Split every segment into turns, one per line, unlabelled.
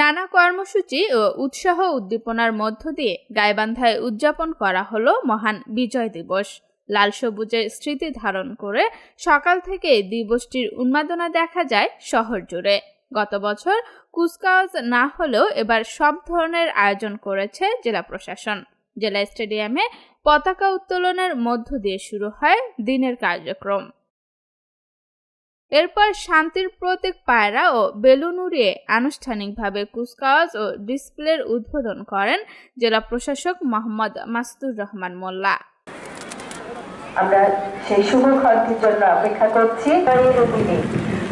নানা কর্মসূচি ও উৎসাহ উদ্দীপনার মধ্য দিয়ে গাইবান্ধায় উদযাপন করা হলো মহান বিজয় দিবস লাল সবুজের স্মৃতি ধারণ করে সকাল থেকে দিবসটির উন্মাদনা দেখা যায় শহর জুড়ে গত বছর কুচকাওয়াজ না হলেও এবার সব ধরনের আয়োজন করেছে জেলা প্রশাসন জেলা স্টেডিয়ামে পতাকা উত্তোলনের মধ্য দিয়ে শুরু হয় দিনের কার্যক্রম এরপর শান্তির প্রতীক পায়রা ও বেলুন উড়িয়ে আনুষ্ঠানিকভাবে কুচকাওয়াজ ও ডিসপ্লের উদ্বোধন করেন জেলা প্রশাসক মোহাম্মদ মাসুদুর রহমান মোল্লা
আমরা সেই শুভ ক্ষণটির জন্য অপেক্ষা করছি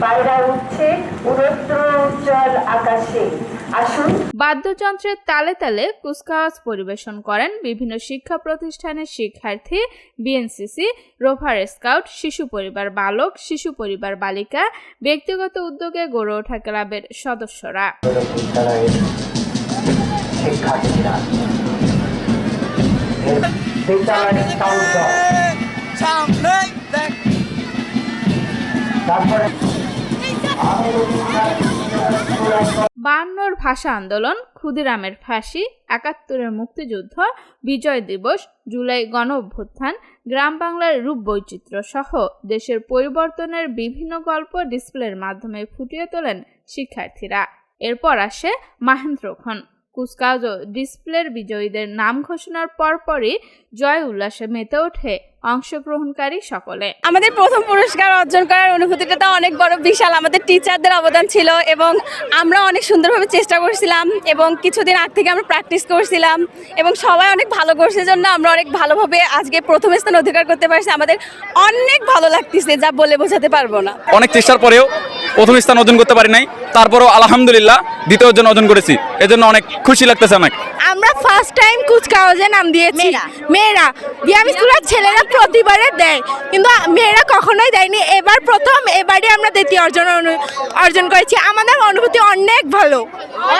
পায়রা উঠছে উজ্জ্বল আকাশে আসুন
বাদ্যযন্ত্রের তালে তালে কুচকাওয়াজ পরিবেশন করেন বিভিন্ন শিক্ষা প্রতিষ্ঠানের শিক্ষার্থী বিএনসিসি রোভার স্কাউট শিশু পরিবার বালক শিশু পরিবার বালিকা ব্যক্তিগত উদ্যোগে গড়ে ওঠা ক্লাবের সদস্যরা শিক্ষার্থীরা তারপরে বায়ান্নর ভাষা আন্দোলন ক্ষুদিরামের ফাঁসি একাত্তরের মুক্তিযুদ্ধ বিজয় দিবস জুলাই গণ অভ্যুত্থান গ্রাম বাংলার রূপ বৈচিত্র্য সহ দেশের পরিবর্তনের বিভিন্ন গল্প ডিসপ্লের মাধ্যমে ফুটিয়ে তোলেন শিক্ষার্থীরা এরপর আসে মাহেন্দ্রক্ষণ কুচকাওয়াজ ডিসপ্লের বিজয়ীদের নাম ঘোষণার পরপরই জয় উল্লাসে মেতে ওঠে অংশগ্রহণকারী সকলে
আমাদের প্রথম পুরস্কার অর্জন করার অনুভূতিটা তো অনেক বড় বিশাল আমাদের টিচারদের অবদান ছিল এবং আমরা অনেক সুন্দরভাবে চেষ্টা করছিলাম এবং কিছুদিন আগ থেকে আমরা প্র্যাকটিস করছিলাম এবং সবাই অনেক ভালো করছে জন্য আমরা অনেক ভালোভাবে আজকে প্রথম স্থান অধিকার করতে পারছি আমাদের অনেক ভালো লাগতেছে যা বলে বোঝাতে পারবো না
অনেক চেষ্টার পরেও প্রথম স্থান অর্জন করতে পারি নাই তারপরও আলহামদুলিল্লাহ দ্বিতীয় অর্জন অর্জন করেছি এজন্য অনেক খুশি লাগতেছে আমাকে
আমরা ফার্স্ট টাইম কুচকাওয়াজে নাম দিয়েছি মেয়েরা দিয়ে আমি স্কুলের ছেলেরা প্রতিবারে দেয় কিন্তু মেয়েরা কখনোই দেয়নি এবার প্রথম এবারে আমরা দ্বিতীয় অর্জন অর্জন করেছি আমাদের অনুভূতি অনেক ভালো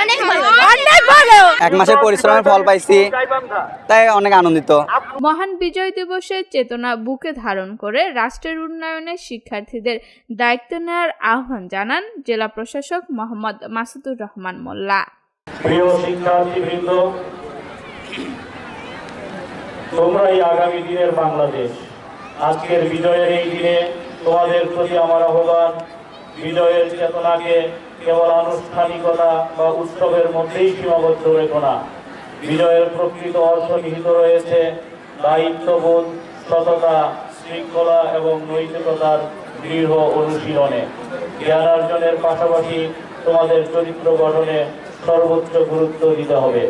অনেক ভালো অনেক ভালো
এক মাসের পরিশ্রমের ফল পাইছি তাই অনেক আনন্দিত
মহান বিজয় দিবসের চেতনা বুকে ধারণ করে রাষ্ট্রের উন্নয়নে শিক্ষার্থীদের দায়িত্ব নেওয়ার আহ্বান জানান জেলা প্রশাসক মোহাম্মদ মাসুদুর রহমান মোল্লা
প্রিয় শিক্ষার্থীবৃন্দ তোমরাই আগামী দিনের বাংলাদেশ আজকের বিজয়ের এই দিনে তোমাদের প্রতি আমার আহ্বান বিজয়ের চেতনাকে কেবল আনুষ্ঠানিকতা বা উৎসবের মধ্যেই সীমাবদ্ধ রেখো না বিজয়ের প্রকৃত অর্থ নিহিত রয়েছে দায়িত্ববোধ সততা শৃঙ্খলা এবং নৈতিকতার দৃঢ় অনুশীলনে জ্ঞানার্জনের পাশাপাশি তোমাদের চরিত্র গঠনে সর্বোচ্চ গুরুত্ব দিতে হবে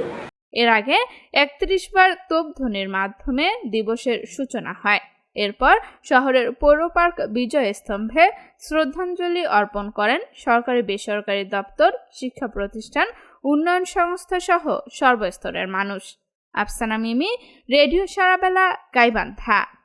এর আগে একত্রিশ বার তোপধ্বনির মাধ্যমে দিবসের সূচনা হয় এরপর শহরের পৌর পার্ক বিজয় স্তম্ভে শ্রদ্ধাঞ্জলি অর্পণ করেন সরকারি বেসরকারি দপ্তর শিক্ষা প্রতিষ্ঠান উন্নয়ন সংস্থা সহ সর্বস্তরের মানুষ আফসানা মিমি রেডিও সারাবেলা গাইবান্ধা